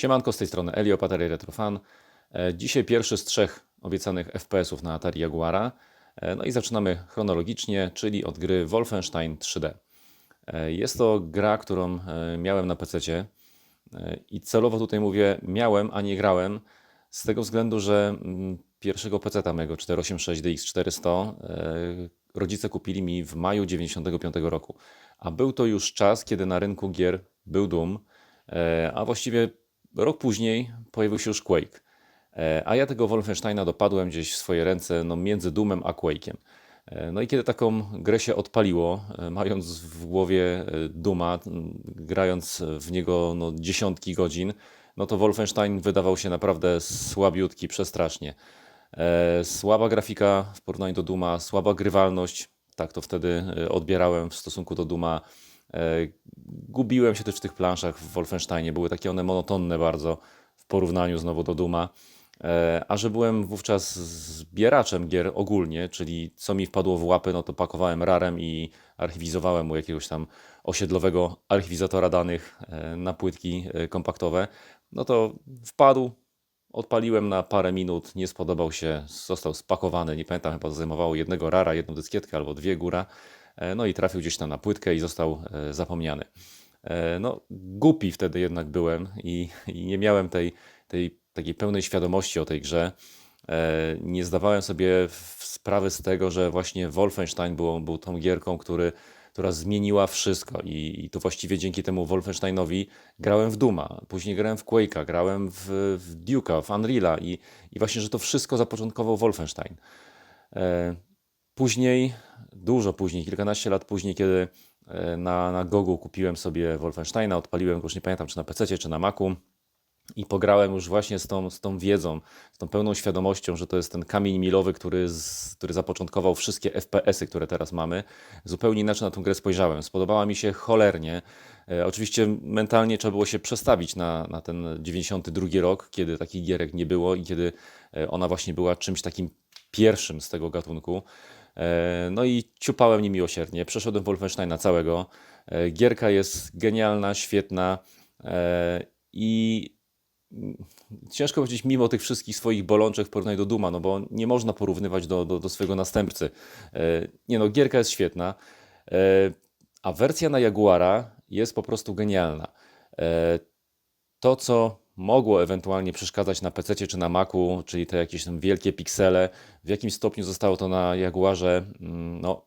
Siemanko, z tej strony Elio, Atari Retrofan. E, Dzisiaj pierwszy z trzech obiecanych FPS-ów na Atari Jaguara. E, No i zaczynamy chronologicznie, czyli od gry Wolfenstein 3D. E, Jest to gra, którą miałem na PC i celowo tutaj mówię miałem, a nie grałem, z tego względu, że mm, pierwszego PC mojego 486 DX400 e, rodzice kupili mi w maju 95 roku. A był to już czas, kiedy na rynku gier był Doom, a właściwie rok później pojawił się już Quake. E, A ja tego Wolfensteina dopadłem gdzieś w swoje ręce no, między Doomem a Quake'iem. E, No i kiedy taką grę się odpaliło, e, mając w głowie Duma, grając w niego no, dziesiątki godzin, no to Wolfenstein wydawał się naprawdę słabiutki, przestrasznie. E, Słaba grafika w porównaniu do Duma, słaba grywalność, tak to wtedy odbierałem w stosunku do Duma. E, Gubiłem się też w tych planszach w Wolfensteinie, były takie one monotonne bardzo w porównaniu znowu do Duma. E, A że byłem wówczas zbieraczem gier ogólnie, czyli co mi wpadło w łapy, no to pakowałem rarem i archiwizowałem u jakiegoś tam osiedlowego archiwizatora danych e, na płytki kompaktowe, no to wpadł, odpaliłem na parę minut, nie spodobał się, został spakowany, nie pamiętam, chyba zajmowało jednego rara, jedną dyskietkę albo dwie góra, no i trafił gdzieś tam na płytkę i został e, zapomniany. E, No, głupi wtedy jednak byłem i, i nie miałem tej, tej takiej pełnej świadomości o tej grze. E, Nie zdawałem sobie sprawy z tego, że właśnie Wolfenstein był, był tą gierką, który, która zmieniła wszystko. I, I to właściwie dzięki temu Wolfensteinowi grałem w Duma, później grałem w Quake'a, grałem w, w Duke'a, w Unreal'a i, i właśnie, że to wszystko zapoczątkował Wolfenstein. Później, dużo później, kilkanaście lat później, kiedy e, na, na Gogu kupiłem sobie Wolfensteina, odpaliłem go, już nie pamiętam, czy na PC, czy na Macu i pograłem już właśnie z tą, z tą wiedzą, z tą pełną świadomością, że to jest ten kamień milowy, który, z, który zapoczątkował wszystkie FPS-y, które teraz mamy. Zupełnie inaczej na tę grę spojrzałem. Spodobała mi się cholernie. E, oczywiście mentalnie trzeba było się przestawić na, na ten 92 rok, kiedy takich gierek nie było i kiedy e, ona właśnie była czymś takim pierwszym z tego gatunku. E, No i ciupałem niemiłosiernie. Przeszedłem Wolfensteina całego. E, Gierka jest genialna, świetna e, i ciężko powiedzieć mimo tych wszystkich swoich bolączek w porównaniu do Duma, no bo nie można porównywać do, do, do swojego następcy. Nie no, gierka jest świetna, a wersja na Jaguara jest po prostu genialna. To, co mogło ewentualnie przeszkadzać na PC czy na Macu, czyli te jakieś tam wielkie piksele, w jakim stopniu zostało to na Jaguarze mm, no,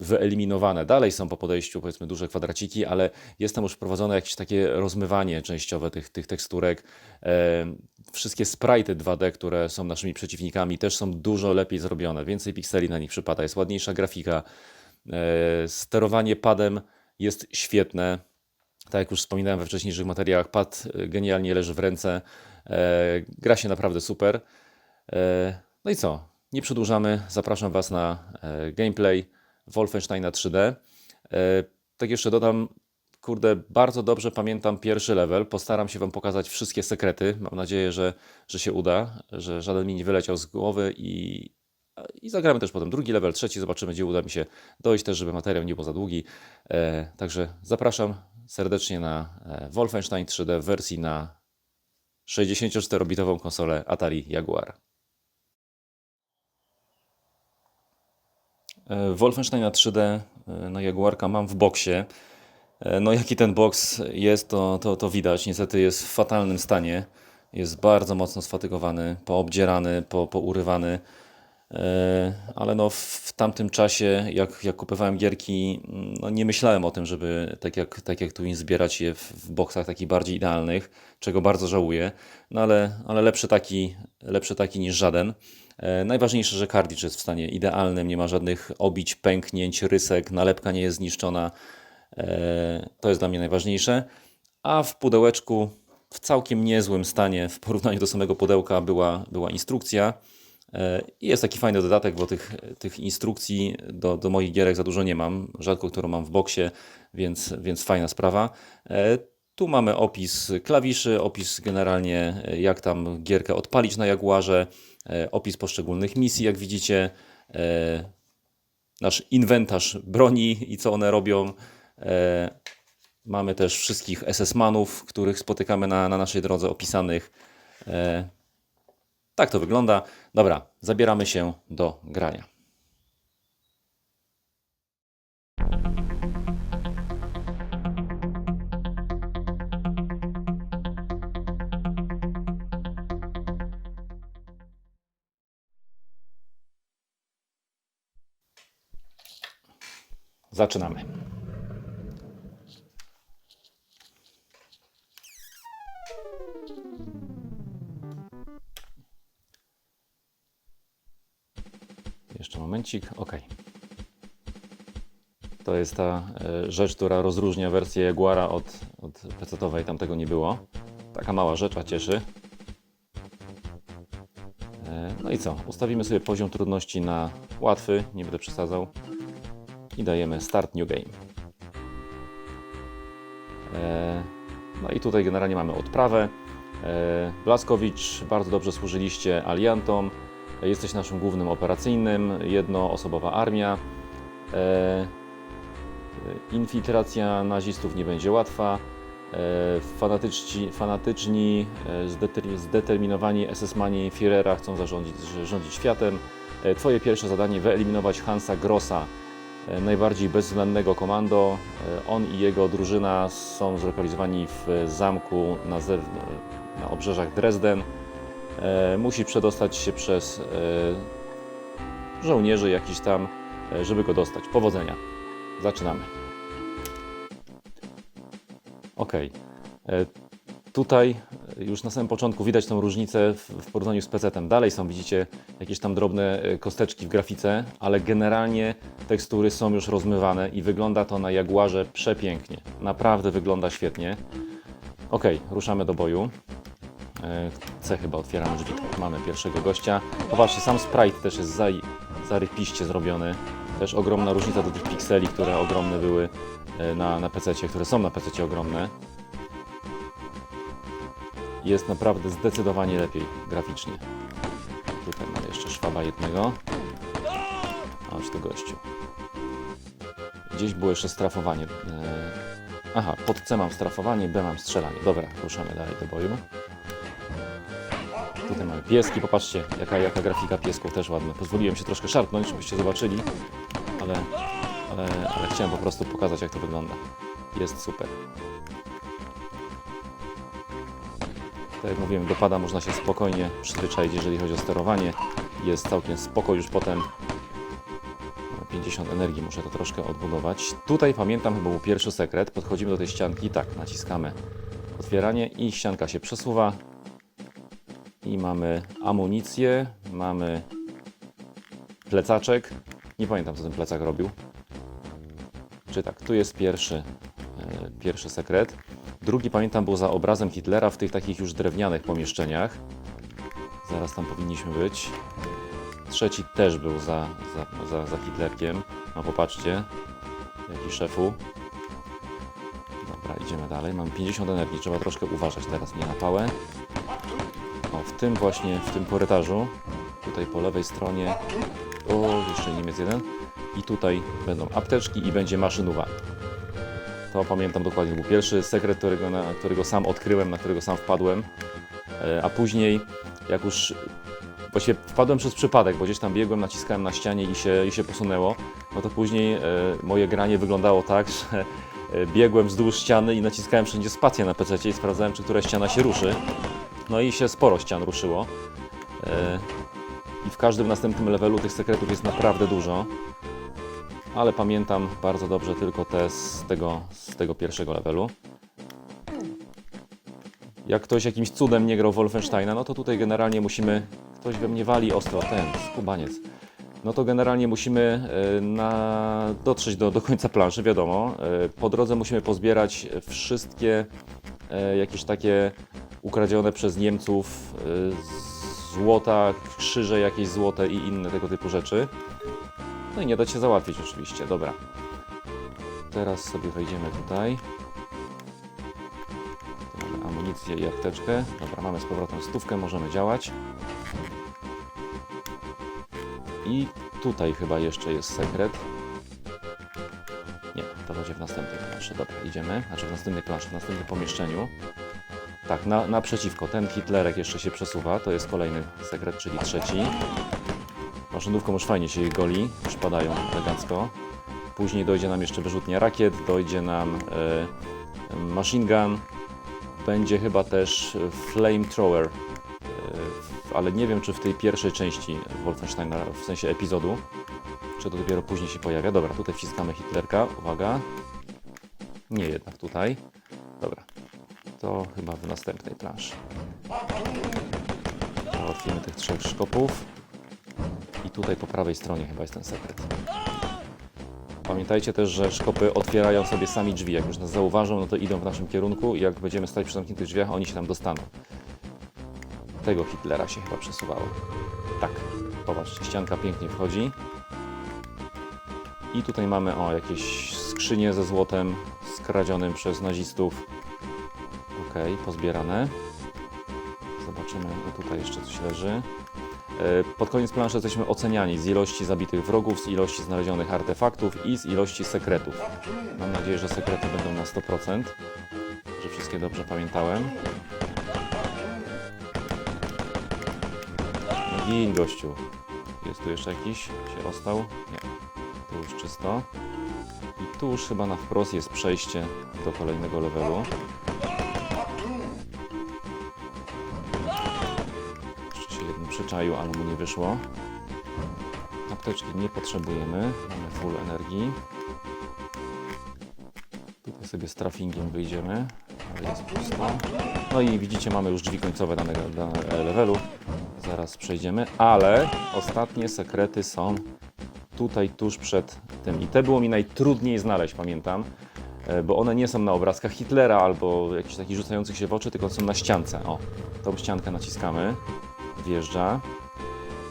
wyeliminowane. Dalej są po podejściu powiedzmy duże kwadraciki, ale jest tam już wprowadzone jakieś takie rozmywanie częściowe tych, tych teksturek. E, wszystkie sprite'y 2D, które są naszymi przeciwnikami, też są dużo lepiej zrobione. Więcej pikseli na nich przypada, jest ładniejsza grafika. E, sterowanie padem jest świetne. Tak jak już wspominałem we wcześniejszych materiałach, pad e, genialnie leży w ręce. E, gra się naprawdę super. E, no i co? Nie przedłużamy. Zapraszam Was na e, gameplay Wolfensteina 3D. E, tak jeszcze dodam, kurde, bardzo dobrze pamiętam pierwszy level. Postaram się Wam pokazać wszystkie sekrety. Mam nadzieję, że, że się uda, że żaden mi nie wyleciał z głowy i, i zagramy też potem drugi level, trzeci. Zobaczymy, gdzie uda mi się dojść też, żeby materiał nie był za długi. Także zapraszam serdecznie na e, Wolfenstein 3D w wersji na 64-bitową konsolę Atari Jaguar. E, Wolfensteina 3D e, na Jaguarka mam w boksie. No jaki ten boks jest, to, to, to widać. Niestety jest w fatalnym stanie. Jest bardzo mocno sfatygowany, poobdzierany, po, pourywany. Ale no w tamtym czasie, jak, jak kupowałem gierki, mm, no nie myślałem o tym, żeby tak jak, tak jak tu zbierać je w, w boksach takich bardziej idealnych, czego bardzo żałuję. No ale, ale lepszy taki, lepszy taki niż żaden. E, Najważniejsze, że kartridż jest w stanie idealnym, nie ma żadnych obić, pęknięć, rysek, nalepka nie jest zniszczona. E, To jest dla mnie najważniejsze. A w pudełeczku w całkiem niezłym stanie w porównaniu do samego pudełka była, była instrukcja. E, I jest taki fajny dodatek, bo tych, tych instrukcji do, do moich gierek za dużo nie mam. Rzadko którą mam w boksie, więc, więc fajna sprawa. E, Tu mamy opis klawiszy, opis generalnie e, jak tam gierkę odpalić na Jaguarze, e, opis poszczególnych misji, jak widzicie, e, nasz inwentarz broni i co one robią. E, Mamy też wszystkich SS-manów, których spotykamy na, na naszej drodze, opisanych. Tak to wygląda. Dobra, zabieramy się do grania. Zaczynamy. Momencik. OK. To jest ta e, rzecz, która rozróżnia wersję Jaguara od, od PC-owej. Tam tego nie było. Taka mała rzecz, a cieszy. E, No i co? Ustawimy sobie poziom trudności na łatwy, nie będę przesadzał. I dajemy Start New Game. E, No i tutaj generalnie mamy odprawę. Blaskowicz, bardzo dobrze służyliście aliantom. Jesteś naszym głównym operacyjnym, jednoosobowa armia. E, Infiltracja nazistów nie będzie łatwa. E, Fanatyczni, fanatyczni e, zdeter- zdeterminowani SS-mani Führera chcą zarządzić rządzić światem. Twoje pierwsze zadanie wyeliminować Hansa Grossa, najbardziej bezwzględnego komando. On i jego drużyna są zlokalizowani w zamku na, na obrzeżach Dresden. E, Musi przedostać się przez e, żołnierzy jakiś tam, e, żeby go dostać. Powodzenia. Zaczynamy. Ok. Tutaj już na samym początku widać tą różnicę w, porównaniu z PC-tem. Dalej są, widzicie, jakieś tam drobne kosteczki w grafice, ale generalnie tekstury są już rozmywane i wygląda to na Jaguarze przepięknie. Naprawdę wygląda świetnie. Ok, ruszamy do boju. E, C chyba otwieramy drzwi. Mamy pierwszego gościa. Popatrzcie, sam sprite też jest zaj, zarypiście zrobiony. Też ogromna różnica do tych pikseli, które ogromne były e, na, na PC, które są na PC ogromne. Jest naprawdę zdecydowanie lepiej graficznie. Tutaj mamy jeszcze szwaba jednego. Chodź tu gościu. Gdzieś było jeszcze strafowanie. E, Aha, pod C mam strafowanie, B mam strzelanie. Dobra, ruszamy dalej do boju. Tutaj mamy pieski, popatrzcie, jaka, jaka grafika piesków też ładna. Pozwoliłem się troszkę szarpnąć, żebyście zobaczyli, ale, ale, ale chciałem po prostu pokazać, jak to wygląda. Jest super. Tak jak mówiłem, do pada można się spokojnie przyzwyczaić, jeżeli chodzi o sterowanie. Jest całkiem spoko już potem. No, 50 energii, muszę to troszkę odbudować. Tutaj pamiętam, chyba był pierwszy sekret. Podchodzimy do tej ścianki, tak, naciskamy otwieranie i ścianka się przesuwa. I mamy amunicję, mamy plecaczek. Nie pamiętam, co ten plecak robił. Czy tak, tu jest pierwszy, e, pierwszy sekret. Drugi, pamiętam, był za obrazem Hitlera w tych takich już drewnianych pomieszczeniach. Zaraz tam powinniśmy być. Trzeci też był za, za, za, za Hitlerkiem. No popatrzcie, jaki szefu. Dobra, idziemy dalej. Mam 50 energii, trzeba troszkę uważać teraz, nie na pałę. W tym właśnie, w tym korytarzu, tutaj po lewej stronie, o, jeszcze Niemiec jeden. I tutaj będą apteczki i będzie maszynowa. To pamiętam dokładnie, to był pierwszy sekret, którego, na, którego sam odkryłem, na którego sam wpadłem. E, a później, jak już właściwie wpadłem przez przypadek, bo gdzieś tam biegłem, naciskałem na ścianie i się, i się posunęło, no to później e, moje granie wyglądało tak, że e, biegłem wzdłuż ściany i naciskałem wszędzie spację na PC i sprawdzałem, czy która ściana się ruszy. No i się sporo ścian ruszyło. E, I w każdym następnym levelu tych sekretów jest naprawdę dużo. Ale pamiętam bardzo dobrze tylko te z tego, z tego pierwszego levelu. Jak ktoś jakimś cudem nie grał Wolfensteina, no to tutaj generalnie musimy... Ktoś we mnie wali ostro, ten, skubaniec. No to generalnie musimy e, na, dotrzeć do, do końca planszy, wiadomo. E, Po drodze musimy pozbierać wszystkie jakieś takie ukradzione przez Niemców e, złota, krzyże jakieś złote i inne tego typu rzeczy. No i nie da się załatwić oczywiście, dobra. Teraz sobie wejdziemy tutaj. Tu mamy amunicję i apteczkę. Dobra, mamy z powrotem stówkę, możemy działać. I tutaj chyba jeszcze jest sekret. Nie, To będzie w następnej planszy. Dobra, idziemy. Znaczy w następnej planszy, w następnym pomieszczeniu. Tak, na, naprzeciwko. Ten Hitlerek jeszcze się przesuwa. To jest kolejny sekret, czyli trzeci. Maszynówką już fajnie się jej goli. Już padają elegancko. Później dojdzie nam jeszcze wyrzutnia rakiet, dojdzie nam e, machine gun. Będzie chyba też flamethrower. E, ale nie wiem, czy w tej pierwszej części Wolfensteina, w sensie epizodu, czy to dopiero później się pojawia. Dobra, tutaj wciskamy Hitlerka. Uwaga. Nie jednak tutaj. Dobra. To chyba w następnej planszy. Załatwimy tych trzech szkopów. I tutaj po prawej stronie chyba jest ten sekret. Pamiętajcie też, że szkopy otwierają sobie sami drzwi. Jak już nas zauważą, no to idą w naszym kierunku i jak będziemy stać przy zamkniętych drzwiach, oni się tam dostaną. Tego Hitlera się chyba przesuwało. Tak, popatrzcie, ścianka pięknie wchodzi. I tutaj mamy o jakieś skrzynie ze złotem skradzionym przez nazistów. Ok, pozbierane. Zobaczymy, no tutaj jeszcze coś leży. E, Pod koniec planszy jesteśmy oceniani z ilości zabitych wrogów, z ilości znalezionych artefaktów i z ilości sekretów. Mam nadzieję, że sekrety będą na 100%, że wszystkie dobrze pamiętałem. Gin, gościu. Jest tu jeszcze jakiś? Się ostał? Nie. Tu już czysto. I tu już chyba na wprost jest przejście do kolejnego levelu. Przyczaił, ale mu nie wyszło. Apteczki nie potrzebujemy. Mamy full energii. Tutaj sobie z trafingiem wyjdziemy, ale jest pusto. No i widzicie, mamy już drzwi końcowe danego, danego levelu. Zaraz przejdziemy, ale ostatnie sekrety są tutaj tuż przed tym. I te było mi najtrudniej znaleźć, pamiętam, e, bo one nie są na obrazkach Hitlera albo jakichś takich rzucających się w oczy, tylko są na ściance. O, tą ściankę naciskamy, wjeżdża.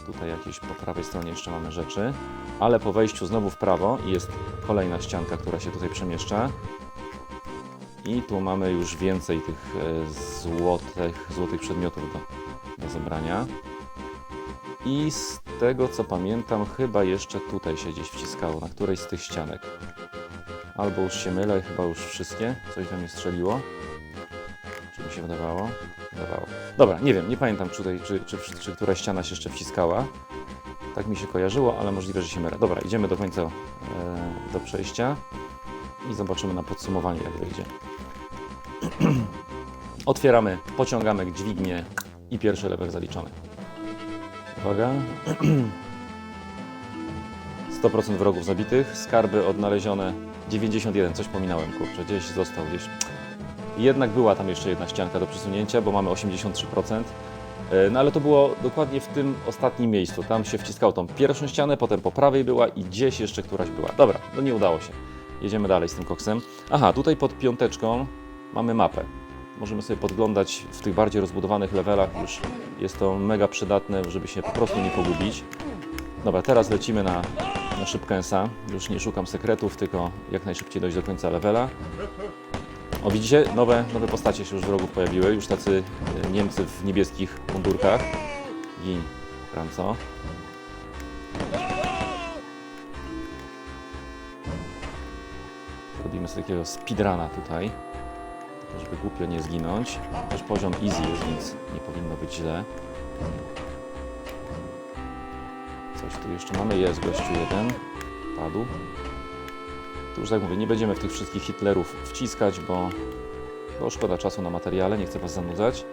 Tutaj jakieś po prawej stronie jeszcze mamy rzeczy, ale po wejściu znowu w prawo jest kolejna ścianka, która się tutaj przemieszcza. I tu mamy już więcej tych e, złotych, złotych przedmiotów do, do zebrania. I z tego co pamiętam, chyba jeszcze tutaj się gdzieś wciskało, na którejś z tych ścianek. Albo już się mylę, chyba już wszystkie. Coś tam mnie strzeliło. Mi się wydawało? Wydawało. Dobra, nie wiem, nie pamiętam czy, tutaj, czy, czy, czy, czy któraś ściana się jeszcze wciskała. Tak mi się kojarzyło, ale możliwe, że się mylę. Dobra, idziemy do końca e, do przejścia i zobaczymy na podsumowaniu, jak wyjdzie. Otwieramy, pociągamy dźwignię i pierwszy level zaliczony. Uwaga. 100% wrogów zabitych, skarby odnalezione 91, coś pominąłem, kurczę, gdzieś został gdzieś. Jednak była tam jeszcze jedna ścianka do przesunięcia, bo mamy 83%. E, No ale to było dokładnie w tym ostatnim miejscu. Tam się wciskało tą pierwszą ścianę, potem po prawej była i gdzieś jeszcze któraś była. Dobra, no nie udało się. Jedziemy dalej z tym koksem. Aha, tutaj pod piąteczką mamy mapę. Możemy sobie podglądać w tych bardziej rozbudowanych levelach. Już jest to mega przydatne, żeby się po prostu nie pogubić. Dobra, teraz lecimy na, na szybkęsa. Już nie szukam sekretów, tylko jak najszybciej dojść do końca levela. O, widzicie? Nowe, nowe postacie się już wrogów pojawiły. Już tacy e, Niemcy w niebieskich mundurkach. Gin, Franco. Robimy sobie takiego speedruna tutaj, żeby głupio nie zginąć. Też poziom easy jest, więc nie powinno być źle. Coś tu jeszcze mamy? Jest gościu jeden. Padł. Tu już tak mówię, nie będziemy w tych wszystkich Hitlerów wciskać, bo, bo szkoda czasu na materiale, nie chcę Was zanudzać.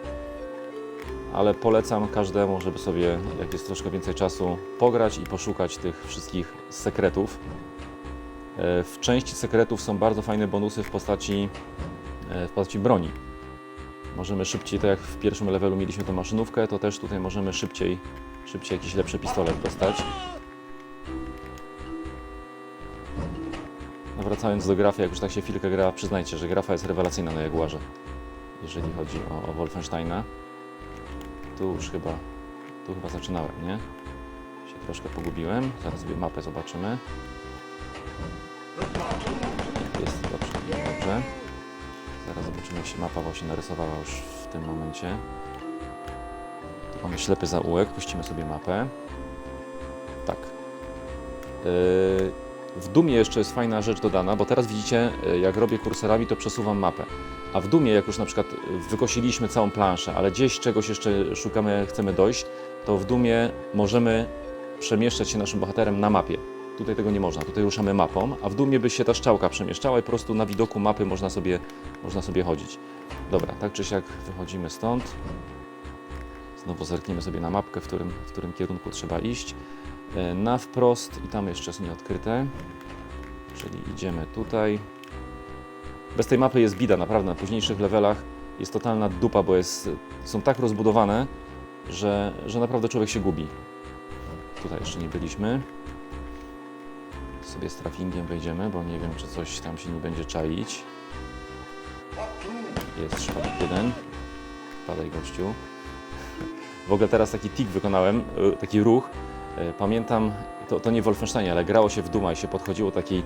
Ale polecam każdemu, żeby sobie, jak jest troszkę więcej czasu, pograć i poszukać tych wszystkich sekretów. E, W części sekretów są bardzo fajne bonusy w postaci, e, w postaci broni. Możemy szybciej, tak jak w pierwszym levelu mieliśmy tą maszynówkę, to też tutaj możemy szybciej, szybciej jakiś lepszy pistolet dostać. Wracając do grafy, jak już tak się chwilkę gra, przyznajcie, że grafa jest rewelacyjna na Jaguarze, jeżeli chodzi o, o Wolfensteina. Tu już chyba, tu chyba zaczynałem, nie? Się troszkę pogubiłem, zaraz sobie mapę zobaczymy. Jest dobrze, dobrze. Zaraz zobaczymy, jak się mapa właśnie narysowała już w tym momencie. Tu mamy ślepy zaułek, puścimy sobie mapę. Tak. Yy, W Dumie jeszcze jest fajna rzecz dodana, bo teraz widzicie, e, jak robię kursorami, to przesuwam mapę. A w Dumie, jak już na przykład e, wykosiliśmy całą planszę, ale gdzieś czegoś jeszcze szukamy, chcemy dojść, to w Dumie możemy przemieszczać się naszym bohaterem na mapie. Tutaj tego nie można, tutaj ruszamy mapą, a w Dumie by się ta szczałka przemieszczała i po prostu na widoku mapy można sobie, można sobie chodzić. Dobra, tak czy siak wychodzimy stąd. Znowu zerkniemy sobie na mapkę, w którym, w którym kierunku trzeba iść. E, Na wprost i tam jeszcze jest nieodkryte. Czyli idziemy tutaj. Bez tej mapy jest bida, naprawdę. Na późniejszych levelach jest totalna dupa, bo jest, są tak rozbudowane, że, że naprawdę człowiek się gubi. Tutaj jeszcze nie byliśmy. Sobie z traffingiem wejdziemy, bo nie wiem, czy coś tam się nie będzie czaić. Jest szpadek jeden. Padaj gościu. W ogóle teraz taki tik wykonałem, y, taki ruch. Y, Pamiętam, to, to nie w Wolfensteinie, ale grało się w Duma i się podchodziło takiej,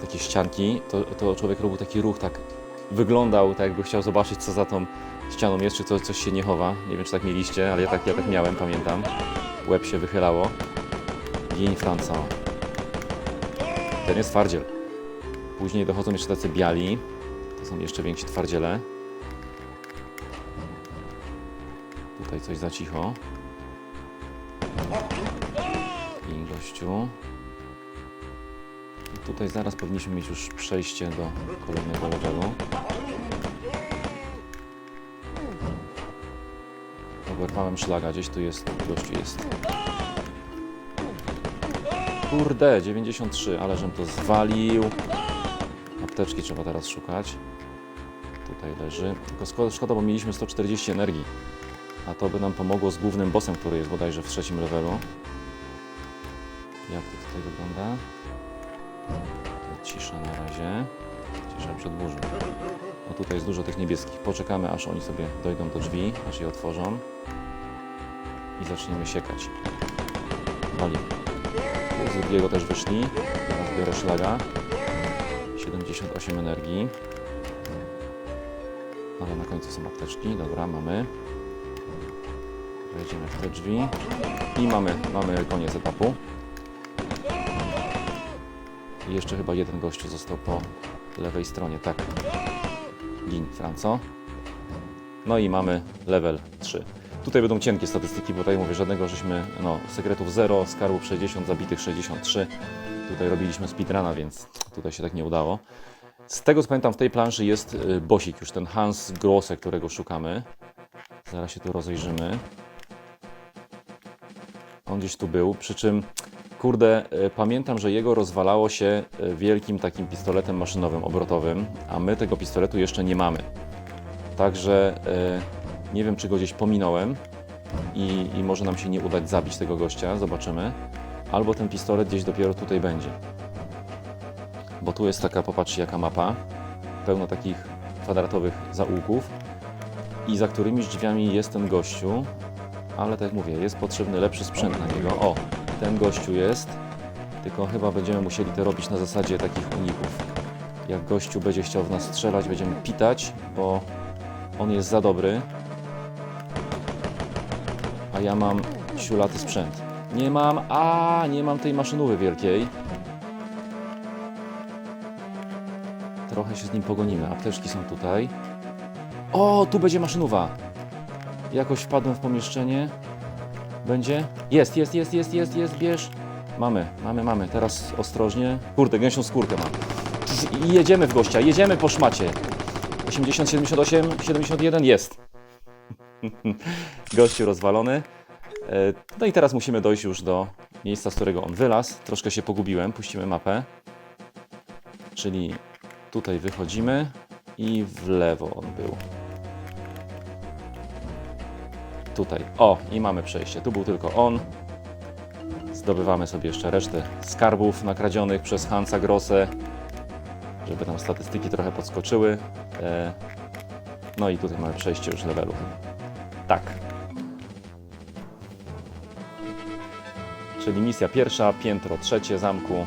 takiej ścianki, to, to człowiek robił taki ruch, tak wyglądał, tak jakby chciał zobaczyć, co za tą ścianą jest, czy to coś się nie chowa. Nie wiem, czy tak mieliście, ale ja tak, ja tak miałem, pamiętam. Łeb się wychylało. Gień Franca. Ten jest twardziel. Później dochodzą jeszcze tacy biali. To są jeszcze więksi twardziele. Tutaj coś za cicho. I tutaj zaraz powinniśmy mieć już przejście do kolejnego levelu. Oberwałem szlaga, gdzieś tu jest, gościu jest. Kurde, 93, ale żem to zwalił. Apteczki trzeba teraz szukać. Tutaj leży. Tylko szkoda, bo mieliśmy 140 energii. A to by nam pomogło z głównym bossem, który jest bodajże w trzecim levelu. Jak to tutaj wygląda? To cisza na razie. Cisza przed burzą. No tutaj jest dużo tych niebieskich. Poczekamy, aż oni sobie dojdą do drzwi, aż je otworzą. I zaczniemy siekać. Wali. Z drugiego też wyszli. Teraz biorę szlaga. 78 energii. Ale na końcu są apteczki. Dobra, mamy. Wejdziemy w te drzwi. I mamy, mamy koniec etapu. I jeszcze chyba jeden gościu został po lewej stronie, tak. Gin, Franco. No i mamy level 3. Tutaj będą cienkie statystyki, bo tutaj mówię, żadnego żeśmy, no, sekretów 0, skarbów 60, zabitych 63. Tutaj robiliśmy speedruna, więc tutaj się tak nie udało. Z tego co pamiętam, w tej planszy jest y, bosik, już ten Hans Grosse, którego szukamy. Zaraz się tu rozejrzymy. On gdzieś tu był, przy czym, kurde, y, pamiętam, że jego rozwalało się y, wielkim takim pistoletem maszynowym, obrotowym, a my tego pistoletu jeszcze nie mamy. Także y, nie wiem, czy go gdzieś pominąłem i, i może nam się nie udać zabić tego gościa, zobaczymy. Albo ten pistolet gdzieś dopiero tutaj będzie. Bo tu jest taka, popatrzcie jaka mapa, pełno takich kwadratowych zaułków i za którymiś drzwiami jest ten gościu, ale tak jak mówię, jest potrzebny lepszy sprzęt na niego. O, ten gościu jest, tylko chyba będziemy musieli to robić na zasadzie takich uników. Jak gościu będzie chciał w nas strzelać, będziemy pitać, bo on jest za dobry, a ja mam siulaty sprzęt. Nie mam, a nie mam tej maszynówy wielkiej. Trochę się z nim pogonimy. Apteczki są tutaj. O, tu będzie maszynowa. Jakoś wpadłem w pomieszczenie. Będzie? Jest, jest, jest, jest, jest, jest, bierz. Mamy, mamy, mamy. Teraz ostrożnie. Kurde, gęsią skórkę mam. I jedziemy w gościa, jedziemy po szmacie. 80, 78, 71 jest. Gościu rozwalony. E, No i teraz musimy dojść już do miejsca, z którego on wylazł. Troszkę się pogubiłem, puścimy mapę. Czyli tutaj wychodzimy i w lewo on był. Tutaj. O, i mamy przejście. Tu był tylko on. Zdobywamy sobie jeszcze resztę skarbów nakradzionych przez Hansa Grosse, żeby nam statystyki trochę podskoczyły. E, No i tutaj mamy przejście już levelu. Tak. Czyli misja pierwsza, piętro trzecie zamku.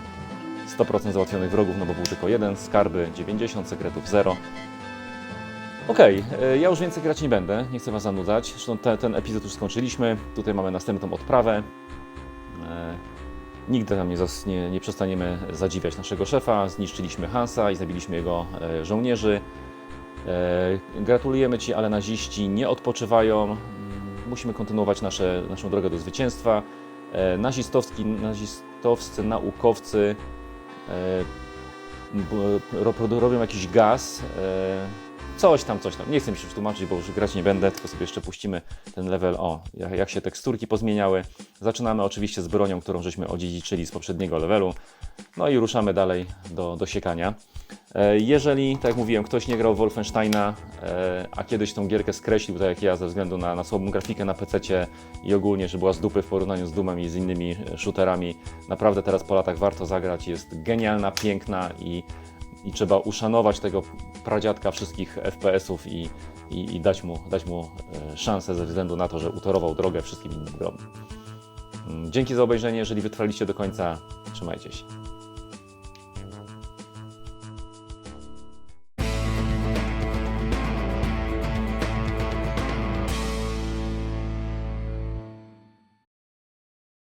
100% załatwionych wrogów, no bo był tylko jeden, skarby 90, sekretów 0. Okej, e, ja już więcej grać nie będę, nie chcę Was zanudzać. Zresztą te, ten epizod już skończyliśmy. Tutaj mamy następną odprawę. E, Nigdy tam nie, nie, nie przestaniemy zadziwiać naszego szefa. Zniszczyliśmy Hansa i zabiliśmy jego e, żołnierzy. E, Gratulujemy Ci, ale naziści nie odpoczywają. Mm, Musimy kontynuować nasze, naszą drogę do zwycięstwa. E, Nazistowski, nazistowscy naukowcy e, robią jakiś gaz. e, Coś tam, coś tam. Nie chcę mi się już tłumaczyć, bo już grać nie będę, tylko sobie jeszcze puścimy ten level. O, jak, się teksturki pozmieniały. Zaczynamy oczywiście z bronią, którą żeśmy odziedziczyli z poprzedniego levelu. No i ruszamy dalej do, do siekania. E, Jeżeli, tak jak mówiłem, ktoś nie grał Wolfensteina, e, a kiedyś tą gierkę skreślił, tak jak ja, ze względu na, na słabą grafikę na PC i ogólnie, że była z dupy w porównaniu z Doomem i z innymi e, shooterami, naprawdę teraz po latach warto zagrać. Jest genialna, piękna i, i trzeba uszanować tego pradziadka wszystkich FPS-ów i, i, i dać, mu, dać mu e, szansę ze względu na to, że utorował drogę wszystkim innym grom. Mm, Dzięki za obejrzenie. Jeżeli wytrwaliście do końca, trzymajcie się.